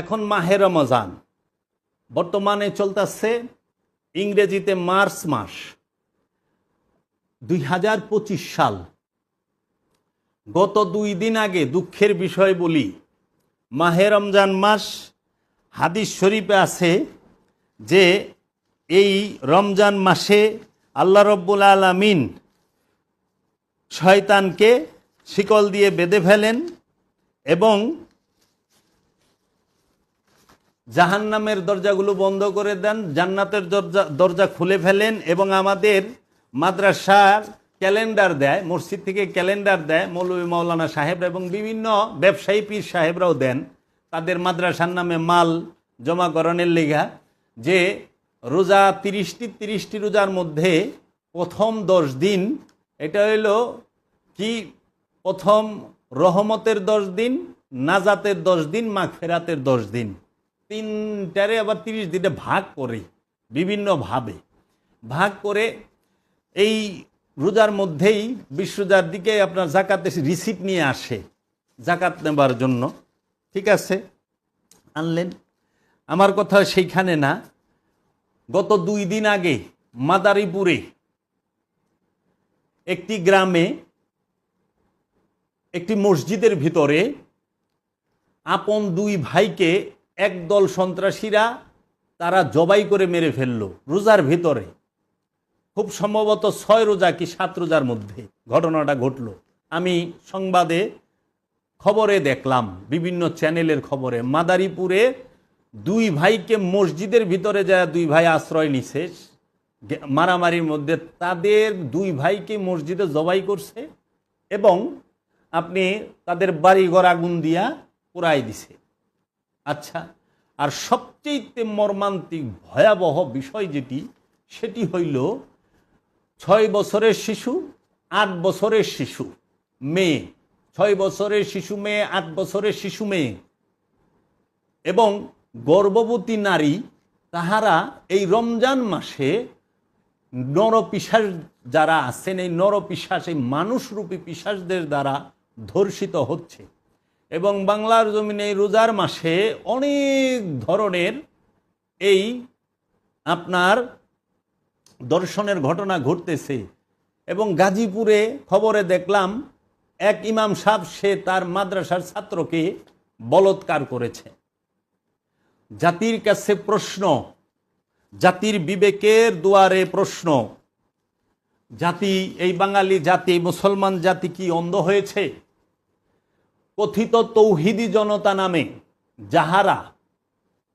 এখন মাহে রমজান। বর্তমানে চলতেছে ইংরেজিতে মার্চ মাস। দুই হাজার পঁচিশ সাল। গত দুই দিন আগে দুঃখের বিষয় বলি, মাহে রমজান মাস হাদিস শরীফে আছে যে এই রমজান মাসে আল্লাহ রব্বুল আলমিন শয়তানকে শিকল দিয়ে বেঁধে ফেলেন এবং জাহান্নামের দরজাগুলো বন্ধ করে দেন, জান্নাতের দরজা দরজা খুলে ফেলেন এবং আমাদের মাদ্রাসার ক্যালেন্ডার দেয়, মসজিদ থেকে ক্যালেন্ডার দেয় মৌলভী মৌলানা সাহেবরা এবং বিভিন্ন ব্যবসায়ী পীর সাহেবরাও দেন। তাদের মাদ্রাসার নামে মাল জমা জমাকরণের লেখা যে রোজা তিরিশটি তিরিশটি রোজার মধ্যে প্রথম দশ দিন, এটা হইল কি? প্রথম রহমতের দশ দিন, নাজাতের দশ দিন, মাগফেরাতের দশ দিন। তিনটারে আবার তিরিশ দিনে ভাগ করে বিভিন্নভাবে। ভাগ করে এই রোজার মধ্যেই বিশ্বজার দিকে আপনার জাকাতে রিসিপ্ট নিয়ে আসে জাকাত নেবার জন্য। ঠিক আছে? আনলেন। আমার কথা সেইখানে না। গত দুই দিন আগে মাদারীপুরে একটি গ্রামে একটি মসজিদের ভিতরে আপন দুই ভাইকে একদল সন্ত্রাসীরা তারা জবাই করে মেরে ফেলল রোজার ভিতরে। খুব সম্ভবত ছয় রোজা কি সাত রোজার মধ্যে ঘটনাটা ঘটল। আমি সংবাদে খবরে দেখলাম, বিভিন্ন চ্যানেলের খবরে। মাদারীপুরে দুই ভাইকে মসজিদের ভিতরে যায়, দুই ভাই আশ্রয় নিছে। মারামারির মধ্যে তাদের দুই ভাইকে মসজিদে জবাই করছে এবং আপনি তাদের বাড়িঘর আগুন দিয়া পুরাই দিছে। আচ্ছা আর সবচেয়ে মর্মান্তিক ভয়াবহ বিষয় যেটি, সেটি হইল ছয় বছরের শিশু, আট বছরের শিশু, মেয়ে। ছয় বছরের শিশু মেয়ে, আট বছরের শিশু মেয়ে। এবং গর্ভবতী নারী, তাহারা এই রমজান মাসে নরপিশাস যারা আছেন, এই নরপিশাস এই মানুষরূপী পিশাসদের দ্বারা ধর্ষিত হচ্ছে। এবং বাংলার জমিনে রোজার মাসে অনেক ধরনের এই আপনার দর্শনের ঘটনা ঘটতেছে। এবং গাজীপুরে খবরে দেখলাম, এক ইমাম সাহেব, সে তার মাদ্রাসার ছাত্রকে বলৎকার করেছে। জাতির কাছে প্রশ্ন, জাতির বিবেকের দুয়ারে প্রশ্ন, জাতি, এই বাঙালি জাতি, মুসলমান জাতি কি অন্ধ হয়েছে? কথিত তৌহিদি জনতা নামে যাহারা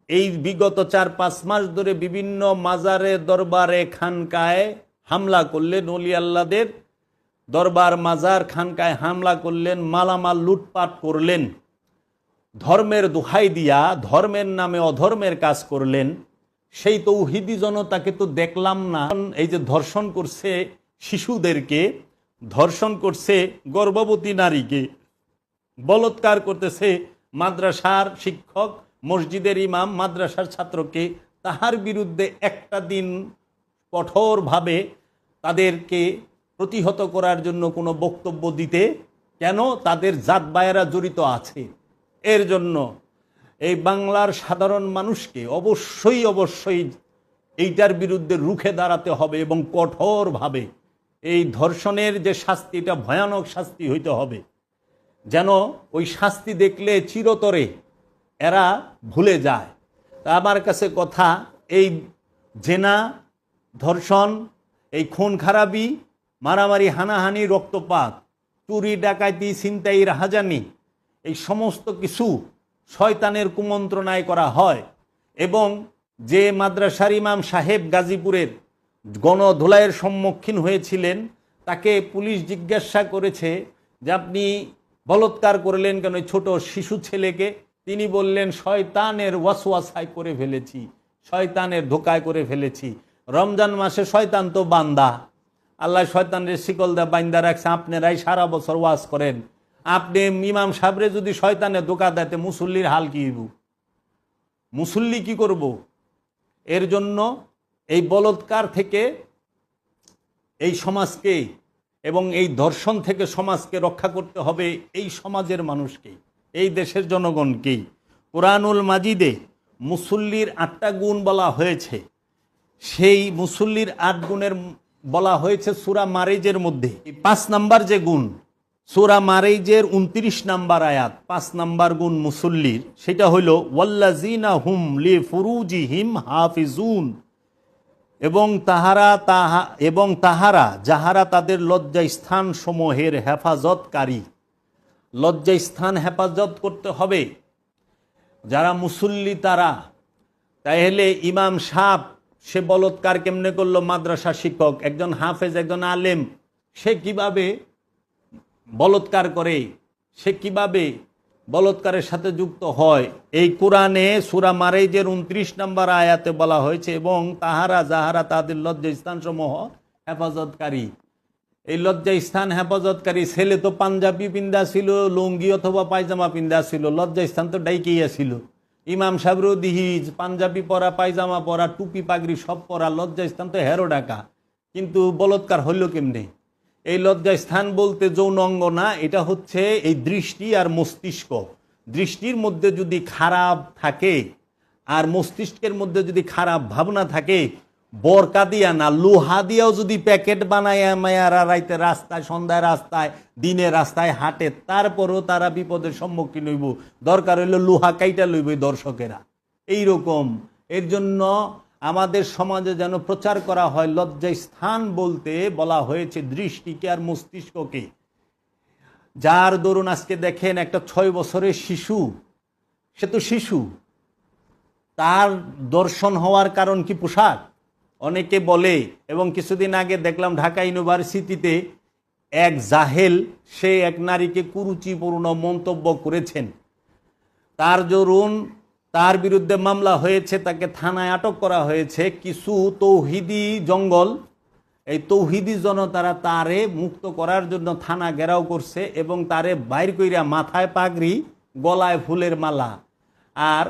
এই বিগত চার পাঁচ মাস ধরে বিভিন্ন মাজারে, দরবারে, খানকায় হামলা করলেন অলি আল্লাদের দরবার, মাজার, খানকায় হামলা করলেন, মালামাল লুটপাট করলেন। ধর্মের দোহাই দিয়া, ধর্মের নামে অধর্মের কাজ করলেন। সেই তৌহিদি জনতাকে তো দেখলাম না। এই যে ধর্ষণ করছে শিশুদেরকে, ধর্ষণ করছে গর্ভবতী নারীকে বলৎকার করতেছে, মাদ্রাসার শিক্ষক, মসজিদের ইমাম, মাদ্রাসার ছাত্রকে তাহার বিরুদ্ধে একটা দিন কঠোরভাবে তাদেরকে প্রতিহত করার জন্য কোনো বক্তব্য দিতে কেন তাদের জাত বায়েরা জড়িত আছে? এর জন্য এই বাংলার সাধারণ মানুষকে অবশ্যই অবশ্যই এইটার বিরুদ্ধে রুখে দাঁড়াতে হবে এবং কঠোরভাবে এই ধর্ষণের যে শাস্তি, এটা ভয়ানক শাস্তি হইতে হবে। যেন ওই শাস্তি দেখলে চিরতরে এরা ভুলে যায়। তা আমার কাছে কথা, এই জেনা, ধর্ষণ, এই খুন খারাপি, মারামারি, হানাহানি, রক্তপাত, চুরি, ডাকাতি, ছিনতাই, রাহাজানি, এই সমস্ত কিছু শয়তানের কুমন্ত্রণায় করা হয় এবং যে মাদ্রাসার ইমাম সাহেব গাজীপুরের গণধোলাইয়ের সম্মুখীন হয়েছিলেন, তাকে পুলিশ জিজ্ঞাসা করেছে যে আপনি বলৎকার করলেন, কেন ছোট শিশু ছেলেকে? তিনি বললেন, শয়তানের ওয়াসওয়াসায় করে ফেলেছি, শয়তানের ধোকায় করে ফেলেছি। রমজান মাসে শয়তান তো বান্দা। আল্লাহ শয়তানের শিকল দা বাইন্দা রাখছে, আপনারাই সারা বছর ওয়াজ করেন। আপনি ইমাম সাবরে যদি শয়তানের ধোকা দেয় মুসল্লির হাল কি মুসল্লি কি করব? এর জন্য এই বলৎকার থেকে এই সমাজকে এবং এই দর্শন থেকে সমাজকে রক্ষা করতে হবে এই সমাজের মানুষকেই, এই দেশের জনগণকেই। কোরআনুল মাজিদে মুসল্লির আটটা গুণ বলা হয়েছে। সেই মুসল্লির আট গুণের বলা হয়েছে সুরা মারেজের মধ্যে। এই পাঁচ নাম্বার যে গুণ, সুরা মারেজের উনত্রিশ নাম্বার আয়াত, পাঁচ নাম্বার গুণ মুসল্লির, সেটা হইল ওয়াল্লাজিনা হুম লি ফুরুজি হিম হাফিজুন। এবং তাহারা তাহা, এবং তাহারা, যাহারা তাদের লজ্জা স্থান সমূহের হেফাজতকারী। লজ্জা স্থান হেফাজত করতে হবে। যারা মুসল্লি তারা, তাহলে ইমাম সাপ সে বলৎকার কেমনে করল? মাদ্রাসা শিক্ষক, একজন হাফেজ, একজন আলেম, সে কীভাবে বলৎকার করে? সে কীভাবে বলৎকারের সাথে যুক্ত হয়। এই কোরআনে সুরা মারেজের উনত্রিশ নম্বর আয়াতে বলা হয়েছে, এবং তাহারা যাহারা তাদের লজ্জা স্থানসমূহ হেফাজতকারী। এই লজ্জা স্থান হেফাজতকারী ছেলে তো পাঞ্জাবি পিন্দা ছিল, লুঙ্গি অথবা পায়জামা পিন্দা ছিল লজ্জা স্থান তো ডাইকেইয়া ছিল। ইমাম সাহেবরও দিহিজ, পাঞ্জাবি পরা, পায়জামা পরা, টুপি পাগড়ি সব পরা লজ্জা স্থান তো হেরো ডাকা কিন্তু বলৎকার হইল কেমনে? এই লজ্জা স্থান বলতে যৌন অঙ্গ না, এটা হচ্ছে এই দৃষ্টি আর মস্তিষ্ক। দৃষ্টির মধ্যে যদি খারাপ থাকে আর মস্তিষ্কের মধ্যে যদি খারাপ ভাবনা থাকে, বরকা দিয়া না, লোহা দিয়াও যদি প্যাকেট বানায় মায়ারা রাইতে রাস্তায়, সন্ধ্যায় রাস্তায়, দিনে রাস্তায় হাঁটে, তারপরও তারা বিপদের সম্মুখীন হইব। দরকার হইল লোহা কাইটা লইব দর্শকেরা। এই রকম এর জন্য আমাদের সমাজে যেন প্রচার করা হয়, লজ্জায় স্থান বলতে বলা হয়েছে দৃষ্টিকে আর মস্তিষ্ককে। যার দরুন আজকে দেখেন একটা ছয় বছরের শিশু, সে তো শিশু। তার দর্শন হওয়ার কারণ কি পোশাক? অনেকে বলে, এবং কিছুদিন আগে দেখলাম ঢাকা ইউনিভার্সিটিতে এক জাহেল, সে এক নারীকে কুরুচিপূর্ণ মন্তব্য করেছেন। তার দরুন তার বিরুদ্ধে মামলা হয়েছে, তাকে থানায় আটক করা হয়েছে। কিছু তৌহিদি জঙ্গল, এই তৌহিদি জনতারা তারে মুক্ত করার জন্য থানা ঘেরাও করছে এবং তারে বাইর কইরা মাথায় পাগড়ি, গলায় ফুলের মালা আর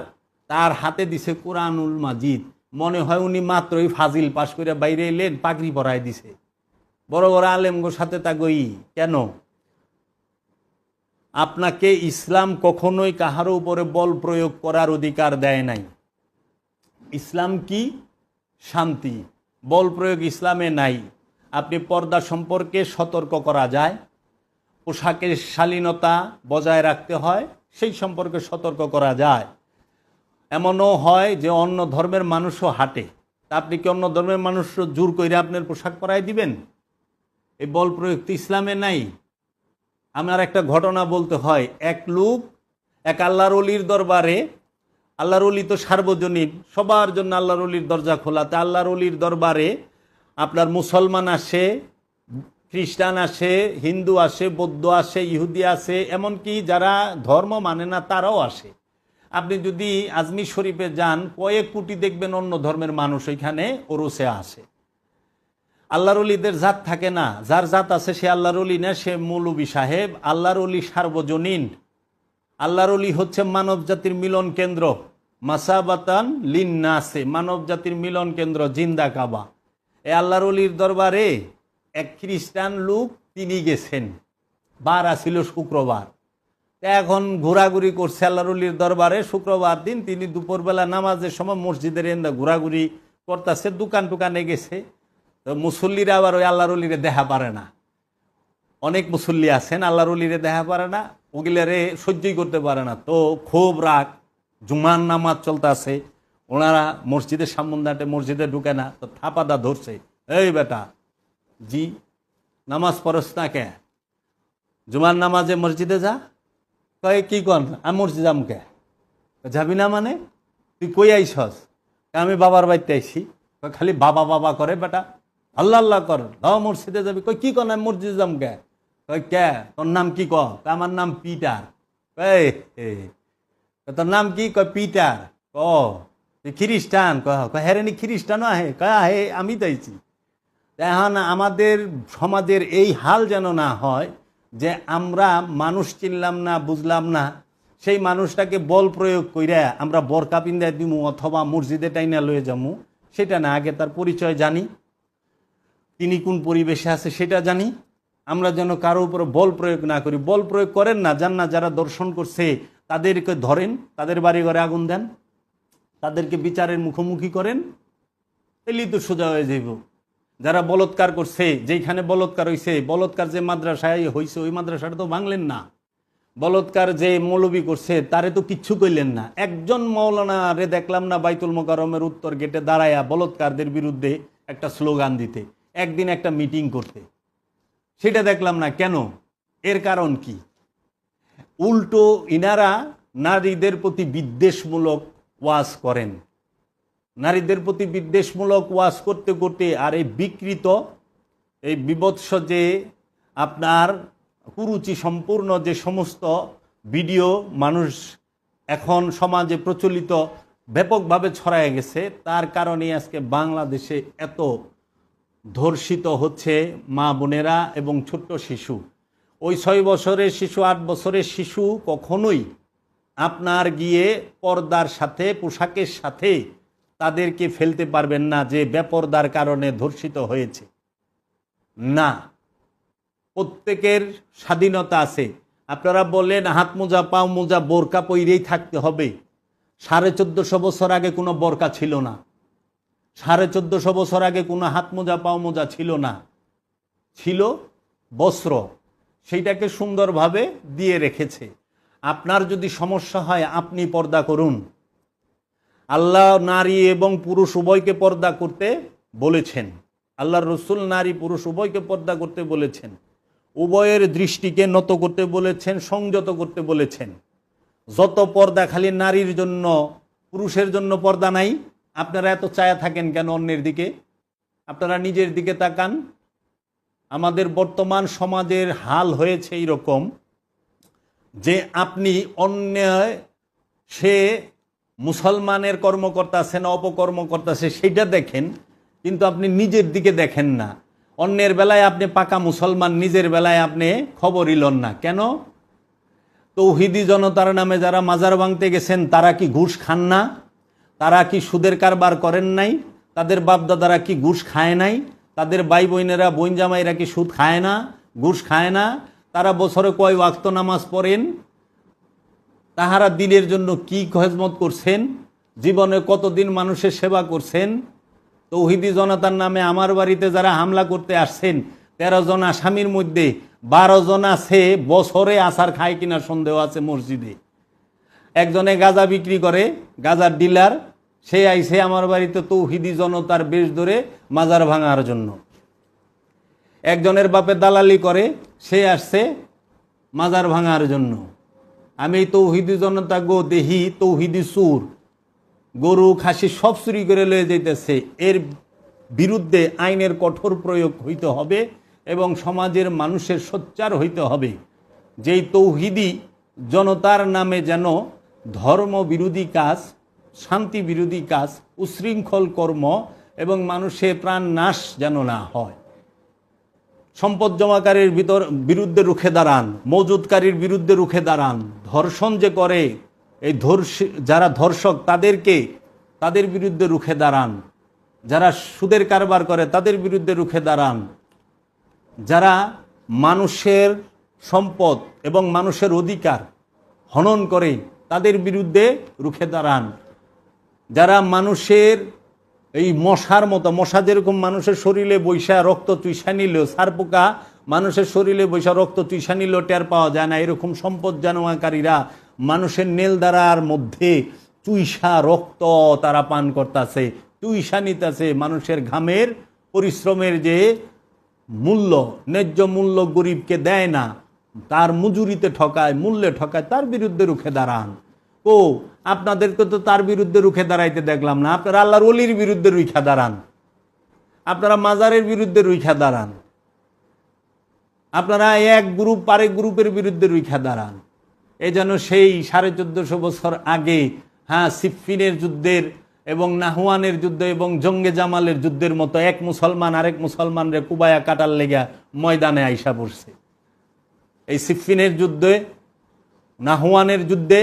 তার হাতে দিছে কোরআনুল মাজিদ। মনে হয় উনি মাত্রই ফাজিল পাশ করে বাইরে এলেন, পাগড়ি পরায় দিছে। বড় বড় আলেমগোর সাথে তা গই, কেন? আপনাকে ইসলাম কখনোই কাহারও উপরে বল প্রয়োগ করার অধিকার দেয় নাই। ইসলাম কি? শান্তি। বল প্রয়োগ ইসলামে নাই। আপনি পর্দা সম্পর্কে সতর্ক করা যায়। পোশাকের শালীনতা বজায় রাখতে হয়, সেই সম্পর্কে সতর্ক করা যায়। এমনও হয় যে অন্য ধর্মের মানুষও হাঁটে। তা আপনি কি অন্য ধর্মের মানুষ জোর করে আপনার পোশাক পরাই দিবেন? এই বল প্রয়োগ তো ইসলামে নাই। আমার একটা ঘটনা বলতে হয়। এক লোক, এক আল্লাহর অলির দরবারে, আল্লাহর অলি তো সার্বজনীন, সবার জন্য আল্লাহর অলির দরজা খোলা। তা আল্লাহর অলির দরবারে আপনার মুসলমান আসে, খ্রিস্টান আসে, হিন্দু আসে, বৌদ্ধ আসে, ইহুদি আসে, এমনকি যারা ধর্ম মানে না তারাও আসে। আপনি যদি আজমির শরীফে যান, কয়েক কোটি দেখবেন অন্য ধর্মের মানুষ ওইখানে ওরসে আসে। আল্লাহর অলিদের জাত থাকে না। যার জাত আছে সে আল্লাহর অলি না, সে মৌলবী সাহেব। আল্লাহর অলি সার্বজনীন। আল্লাহর অলি হচ্ছে মানব জাতির মিলন কেন্দ্র। মাসাবাতান লিন্নাসে মানব জাতির মিলন কেন্দ্র, জিন্দা কাবা। এ আল্লাহর অলির দরবারে এক খ্রিস্টান লোক তিনি গেছেন। বার আসিল শুক্রবার। এখন ঘোরাঘুরি করছে আল্লাহর অলির দরবারে। শুক্রবার দিন তিনি দুপুরবেলা নামাজের সময় মসজিদের এন্দা ঘোরাঘুরি করতেছে দোকান টোকানে গেছে। মুসল্লিরা আবার ওই আল্লাহর অলিরে দেখা পারে না। অনেক মুসল্লি আছেন, আল্লাহর অলিরে দেখা পারে না ওগুলারে সহ্যই করতে পারে না। তো খুব রাগ জুমান নামাজ চলতেছে, ওনারা মসজিদের সামন্দাটে মসজিদে ঢুকে না, তো থাপাদা ধরছে, এই বেটা, জি, নামাজ পড়স না কে? জুমার নামাজে মসজিদে যা? কয়, কি কন? আমি মসজিদ যাম কে? যাবি না মানে? তুই কই আইসস? আমি বাবার বাড়িতে কয় খালি বাবা বাবা করে বেটা আল্লাহ আল্লাহ কর। হ মসজিদে যাবি। কই, কি কন আমি মসজিদে যাম কে? কয় কে? তোর নাম কি ক? আমার নাম পিটার। তোর নাম কি? কয় পিটার। ক? খ্রিস্টান? কয় কয় হ্যাঁ রে নি খ্রিস্টানও আহে। কয় আহে, আমি তাইছি এখন আমাদের সমাজের এই হাল যেন না হয়, যে আমরা মানুষ চিনলাম না, বুঝলাম না, সেই মানুষটাকে বল প্রয়োগ কইরা আমরা বরকা পিন্দা দিমু অথবা মসজিদে টাইনা লয়ে যামু, সেটা না, আগে তার পরিচয় জানি। তিনি কোন পরিবেশে আছে সেটা জানি। আমরা যেন কারও উপরে বল প্রয়োগ না করি। বল প্রয়োগ করেন না, যান না যারা দর্শন করছে, তাদেরকে ধরেন, তাদের বাড়ি ঘরে আগুন দেন, তাদেরকে বিচারের মুখোমুখি করেন এলি তো সোজা হয়ে যাইব। যারা বলৎকার করছে, যেইখানে বলৎকার হইছে, বলৎকার যে মাদ্রাসায় হইছে, ওই মাদ্রাসাটা তো ভাঙলেন না। বলৎকার যে মৌলবী করছে, তারে তো কিচ্ছু কইলেন না। একজন মৌলানা রে দেখলাম না বাইতুল মোকারমের উত্তর গেটে দাঁড়ায়া বলৎকারদের বিরুদ্ধে একটা স্লোগান দিতে। একদিন একটা মিটিং করতে। সেটা দেখলাম না, কেন? এর কারণ কি? উল্টো ইনারা নারীদের প্রতি বিদ্বেষমূলক ওয়াজ করেন। নারীদের প্রতি বিদ্বেষমূলক ওয়াজ করতে করতে, আর এই বিকৃত, এই বিবৎস যে আপনার কুরুচি সম্পূর্ণ যে সমস্ত ভিডিও মানুষ এখন সমাজে প্রচলিত, ব্যাপকভাবে ছড়ায় গেছে, তার কারণে আজকে বাংলাদেশে এত ধর্ষিত হচ্ছে মা বোনেরা এবং ছোট্ট শিশু। ওই ছয় বছরের শিশু, আট বছরের শিশু কখনোই আপনার গিয়ে পর্দার সাথে, পোশাকের সাথে তাদেরকে ফেলতে পারবেন না যে বেপর্দার কারণে ধর্ষিত হয়েছে। না। প্রত্যেকের স্বাধীনতা আছে। আপনারা বললেন, হাত মোজা, পাও মোজা, বোরকা পইরেই থাকতে হবে। সাড়ে চোদ্দশো বছর আগে কোনো বোরকা ছিল না। সাড়ে চোদ্দশো বছর আগে কোনো হাত মোজা, পাও মোজা ছিল না। ছিল বস্ত্র। সেইটাকে সুন্দরভাবে দিয়ে রেখেছে। আপনার যদি সমস্যা হয়, আপনি পর্দা করুন। আল্লাহ নারী এবং পুরুষ উভয়কে পর্দা করতে বলেছেন। আল্লাহর রসুল নারী, পুরুষ উভয়কে পর্দা করতে বলেছেন। উভয়ের দৃষ্টিকে নত করতে বলেছেন, সংযত করতে বলেছেন। যত পর্দা খালি নারীর জন্য, পুরুষের জন্য পর্দা নাই। আপনারা এত চায়া থাকেন কেন অন্যের দিকে? আপনারা নিজের দিকে তাকান। আমাদের বর্তমান সমাজের হাল হয়েছে এইরকম যে আপনি অন্যায়, সে মুসলমানের কর্মকর্তা আছে না অপকর্মকর্তা আছে সেইটা দেখেন, কিন্তু আপনি নিজের দিকে দেখেন না। অন্যের বেলায় আপনি পাকা মুসলমান, নিজের বেলায় আপনি খবরই লন না। কেন? তৌহিদি জনতার নামে যারা মাজার ভাঙতে গেছেন, তারা কি ঘুষ খান না? তারা কি সুদের কারবার করেন নাই? তাদের বাপদাদারা কি ঘুষ খায় নাই? তাদের ভাই বোনেরা বোন জামাইরা কি সুদ খায় না, ঘুষ খায় না? তারা বছরে কয় ওয়াক্ত নামাজ পড়েন? তাহারা দিনের জন্য কি খেজমত করছেন? জীবনে কতদিন মানুষের সেবা করছেন? তৌহিদি জনতার নামে আমার বাড়িতে যারা হামলা করতে আসছেন, তেরো জন আসামির মধ্যে বারো জন আছে, বছরে আসার খায় কিনা সন্দেহ আছে মসজিদে। একজনে গাঁজা বিক্রি করে, গাঁজার ডিলার সে আইসে আমার বাড়িতে তৌহিদি জনতার বেশ ধরে মাজার ভাঙার জন্য। একজনের বাপে দালালি করে, সে আসছে মাজার ভাঙার জন্য। আমি তৌহিদি জনতা গো দেহি, তৌহিদি সুর। গরু, খাসি সব চুরি করে লয়ে যাইতেছে। এর বিরুদ্ধে আইনের কঠোর প্রয়োগ হইতে হবে এবং সমাজের মানুষের সোচ্চার হইতে হবে। যেই তৌহিদি জনতার নামে যেন ধর্ম বিরোধী কাজ শান্তি বিরোধী কাজ, উশৃঙ্খল কর্ম এবং মানুষের প্রাণ নাশ যেন না হয়। সম্পদ জমাকারীর ভিতর বিরুদ্ধে রুখে দাঁড়ান মজুদকারীর বিরুদ্ধে রুখে দাঁড়ান। ধর্ষণ যে করে, এই ধর্ষ, যারা ধর্ষক তাদেরকে, তাদের বিরুদ্ধে রুখে দাঁড়ান। যারা সুদের কারবার করে, তাদের বিরুদ্ধে রুখে দাঁড়ান। যারা মানুষের সম্পদ এবং মানুষের অধিকার হনন করে, তাদের বিরুদ্ধে রুখে দাঁড়ান। যারা মানুষের এই মশার মতো, মশা যেরকম মানুষের শরীরে বৈশা রক্ত চুইসা নিল সারপোকা মানুষের শরীরে বৈশা রক্ত চুইসা নিল, টের পাওয়া যায় না। এরকম সম্পদ জানোয়াকারীরা মানুষের নেল দ্বারার মধ্যে চুইসা রক্ত তারা পান করতেছে চুইসা নিতেছে মানুষের ঘামের পরিশ্রমের যে মূল্য, ন্যায্য মূল্য গরিবকে দেয় না, তার মজুরিতে ঠকায়, মূল্যে ঠকায়, তার বিরুদ্ধে রুখে দাঁড়ান। ও আপনাদেরকে তো তার বিরুদ্ধে রুখে দাঁড়াইতে দেখলাম না। আপনারা আল্লাহর অলির বিরুদ্ধে রুখা দাঁড়ান। আপনারা মাজারের বিরুদ্ধে রুইখা দাঁড়ান। আপনারা এক গ্রুপ আরেক গ্রুপের বিরুদ্ধে রুখা দাঁড়ান। এই যেন সেই সাড়ে চোদ্দশো বছর আগে হ্যাঁ সিফিনের যুদ্ধের এবং নাহুয়ানের যুদ্ধ এবং জঙ্গে জামালের যুদ্ধের মতো এক মুসলমান আরেক মুসলমানরে কুবায়া কাটার লেগা ময়দানে আইসা পড়ছে। এই সিফিনের যুদ্ধে নাহুয়ানের যুদ্ধে